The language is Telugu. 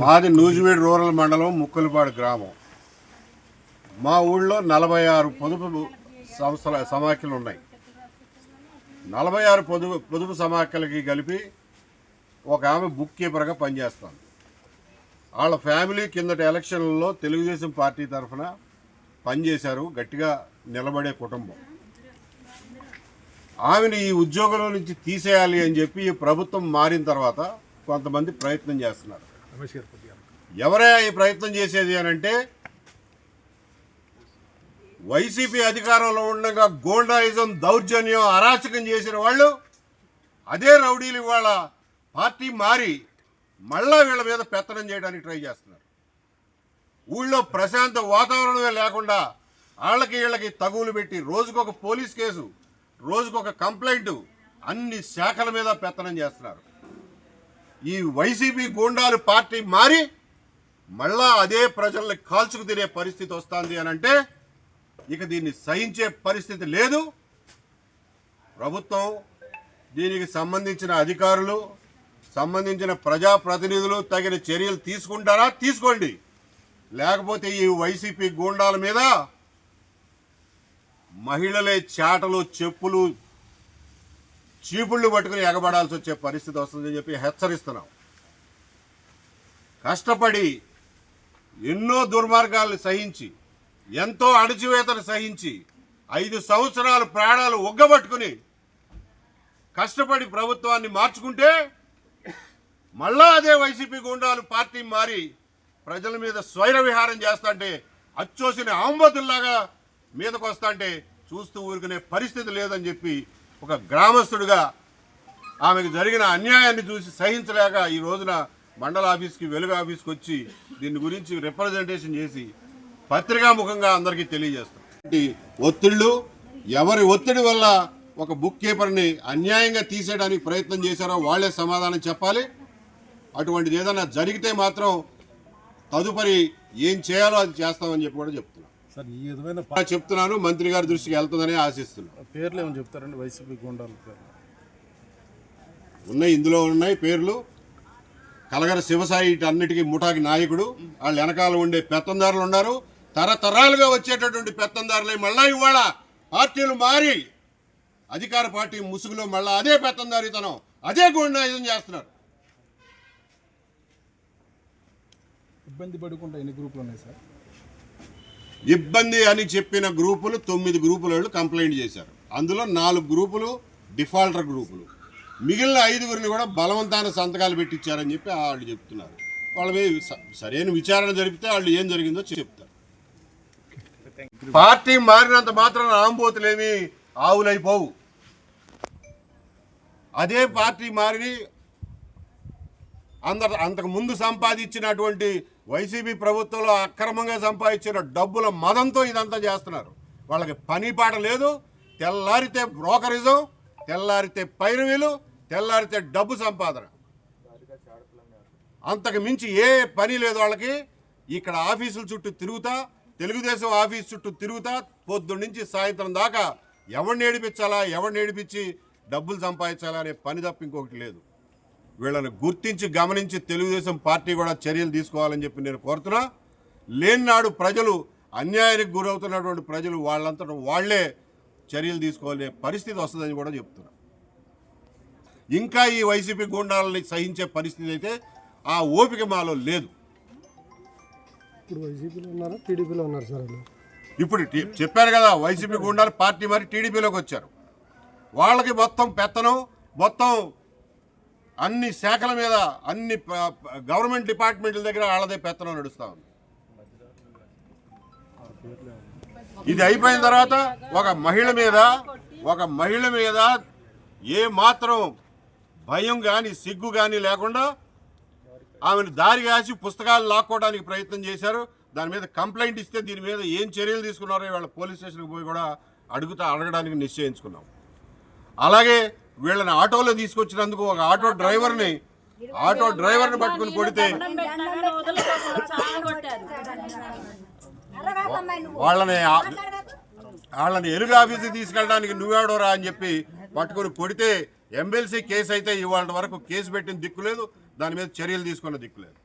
మాది నూజివీడు రూరల్ మండలం ముక్కలపాడు గ్రామం. మా ఊళ్ళో నలభై ఆరు పొదుపు సంస్థల సమాఖ్యలు ఉన్నాయి. నలభై ఆరు పొదుపు పొదుపు సమాఖ్యలకి కలిపి ఒక ఆమె బుక్ కీపర్గా పనిచేస్తాను వాళ్ళ ఫ్యామిలీ కిందటి ఎలక్షన్లలో తెలుగుదేశం పార్టీ తరఫున పనిచేశారు గట్టిగా నిలబడే కుటుంబం. ఆమెను ఈ ఉద్యోగంలో నుంచి తీసేయాలి అని చెప్పి ఈ ప్రభుత్వం మారిన తర్వాత కొంతమంది ప్రయత్నం చేస్తున్నారు. ఎవరే ఈ ప్రయత్నం చేసేది అని అంటే వైసీపీ అధికారంలో ఉండగా గోల్డాయిజం దౌర్జన్యం అరాచకం చేసిన వాళ్ళు అదే రౌడీలు ఇవాళ పార్టీ మారి మళ్ళా వీళ్ళ మీద పెత్తనం చేయడానికి ట్రై చేస్తున్నారు. ఊళ్ళో ప్రశాంత వాతావరణమే లేకుండా వాళ్ళకి వీళ్ళకి తగులు పెట్టి రోజుకొక పోలీస్ కేసు రోజుకొక కంప్లైంట్ అన్ని శాఖల మీద పెత్తనం చేస్తున్నారు. ఈ వైసీపీ గూండాలు పార్టీ మారి మళ్ళా అదే ప్రజల్ని కాల్చుకు తినే పరిస్థితి వస్తుంది అని అంటే ఇక దీన్ని సహించే పరిస్థితి లేదు. ప్రభుత్వం దీనికి సంబంధించిన అధికారులు సంబంధించిన ప్రజాప్రతినిధులు తగిన చర్యలు తీసుకుంటారా? తీసుకోండి. లేకపోతే ఈ వైసీపీ గూండాల మీద మహిళలే చాటలు చెప్పులు చీపుళ్ళు పట్టుకుని ఎగబడాల్సి వచ్చే పరిస్థితి వస్తుందని చెప్పి హెచ్చరిస్తున్నాం. కష్టపడి ఎన్నో దుర్మార్గాలను సహించి ఎంతో అణచివేతను సహించి ఐదు సంవత్సరాలు ప్రాణాలు ఒగ్గబట్టుకుని కష్టపడి ప్రభుత్వాన్ని మార్చుకుంటే మళ్ళా అదే వైసీపీ గుండాలు పార్టీ మారి ప్రజల మీద స్వైర విహారం చేస్తాంటే అచ్చోసిన ఆంబతుల్లాగా మీదకు వస్తాంటే చూస్తూ ఊరుకునే పరిస్థితి లేదని చెప్పి ఒక గ్రామస్తుడిగా ఆమెకు జరిగిన అన్యాయాన్ని చూసి సహించలేక ఈ రోజున మండల ఆఫీస్కి వెలుగు ఆఫీస్కి వచ్చి దీని గురించి రిప్రజెంటేషన్ చేసి పత్రికాముఖంగా అందరికీ తెలియజేస్తాం. ఒత్తిళ్ళు. ఎవరి ఒత్తిడి వల్ల ఒక బుక్ కీపర్ని అన్యాయంగా తీసేయడానికి ప్రయత్నం చేశారో వాళ్ళే సమాధానం చెప్పాలి. అటువంటిది ఏదైనా జరిగితే మాత్రం తదుపరి ఏం చేయాలో అది చేస్తామని చెప్పి కూడా చెప్తున్నాం. సార్ ఈ విధమైన అలా చెప్తున్నాను. మంత్రి గారి దృష్టికి వెళ్తుందని ఆశిస్తున్నాను పేర్లు ఏమైనా చెప్తారండి వైసీపీ గుండాల పేర్లు. ఉన్నాయి ఇందులో ఉన్నాయి పేర్లు. కలగర శివసాయి అన్నిటికీ ముఠాకి నాయకుడు. వాళ్ళ వెనకాల ఉండే పెత్తందారులు ఉన్నారు. తరతరాలుగా వచ్చేటటువంటి పెత్తందారులే మళ్ళా ఇవాళ పార్టీలు మారి అధికార పార్టీ ముసుగులో మళ్ళా అదే పెత్తందారితనం అదే గుండాయుధం చేస్తున్నారు. ఇబ్బంది పడుకుంటా ఎన్ని గ్రూపులు ఉన్నాయి సార్? ఇబ్బంది అని చెప్పిన గ్రూపులు తొమ్మిది గ్రూపుల వాళ్ళు కంప్లైంట్ చేశారు. అందులో నాలుగు గ్రూపులు డిఫాల్టర్ గ్రూపులు. మిగిలిన ఐదుగురిని కూడా బలవంతాన సంతకాలు పెట్టించారని చెప్పి వాళ్ళు చెప్తున్నారు. వాళ్ళ స- సరైన విచారణ జరిపితే వాళ్ళు ఏం జరిగిందో చెప్తారు. పార్టీ మారినంత మాత్రం ఆంబోతులేమి ఆవులైపోవు అదే పార్టీ మారి అందరు అంతకు ముందు సంపాదించినటువంటి వైసీపీ ప్రభుత్వంలో అక్రమంగా సంపాదించిన డబ్బుల మదంతో ఇదంతా చేస్తున్నారు. వాళ్ళకి పని పాట లేదు తెల్లారితే బ్రోకరిజం తెల్లారితే పైరవీలు తెల్లారితే డబ్బు సంపాదన. అంతకు మించి ఏ పని లేదు వాళ్ళకి. ఇక్కడ ఆఫీసుల చుట్టూ తిరుగుతా తెలుగుదేశం ఆఫీస్ చుట్టూ తిరుగుతా పొద్దున్న నుంచి సాయంత్రం దాకా ఎవరిని ఏడిపించాలా ఎవరిని ఏడిపించి డబ్బులు సంపాదించాలా అనే పని తప్ప ఇంకొకటి లేదు. వీళ్ళని గుర్తించి గమనించి తెలుగుదేశం పార్టీ కూడా చర్యలు తీసుకోవాలని చెప్పి నేను కోరుతున్నా. లేనినాడు ప్రజలు అన్యాయానికి గురవుతున్నటువంటి ప్రజలు వాళ్ళంతటా వాళ్ళే చర్యలు తీసుకోవాలనే పరిస్థితి వస్తుందని కూడా చెప్తున్నా. ఇంకా ఈ వైసీపీ గుండాలని సహించే పరిస్థితి అయితే ఆ ఓపిక మాలో లేదు. ఇప్పుడు వైసీపీలో ఉన్నారా? టీడీపీలో ఉన్నారు సార్ వాళ్ళు ఇప్పుడు టీ- చెప్పారు కదా వైసీపీ గుండాలు పార్టీ మరి టీడీపీలోకి వచ్చారు. వాళ్ళకి మొత్తం పెత్తనం మొత్తం అన్ని శాఖల మీద అన్ని గవర్నమెంట్ డిపార్ట్మెంట్ల దగ్గర వాళ్ళదే పెత్తనం నడుస్తూ ఉంది. ఇది అయిపోయిన తర్వాత ఒక మహిళ మీద ఒక మహిళ మీద ఏ మాత్రం భయం కానీ సిగ్గు కానీ లేకుండా ఆమెను దారి కాసి పుస్తకాలు లాక్కోవడానికి ప్రయత్నం చేశారు. దాని మీద కంప్లైంట్ ఇస్తే దీని మీద ఏం చర్యలు తీసుకున్నారో వీళ్ళ పోలీస్ స్టేషన్కి పోయి కూడా అడుగుతా అడగడానికి నిశ్చయించుకున్నాం. అలాగే వీళ్ళని ఆటోలో తీసుకొచ్చినందుకు ఒక ఆటో డ్రైవర్ని ఆటో డ్రైవర్ని పట్టుకుని కొడితే వాళ్ళని వాళ్ళని ఎలుగు ఆఫీస్కి తీసుకెళ్ళడానికి నువ్వెవడోరా అని చెప్పి పట్టుకుని కొడితే ఎమ్మెల్సీ కేసు అయితే ఇవాళ వరకు కేసు పెట్టిన దిక్కు లేదు. దాని మీద చర్యలు తీసుకున్న దిక్కు లేదు.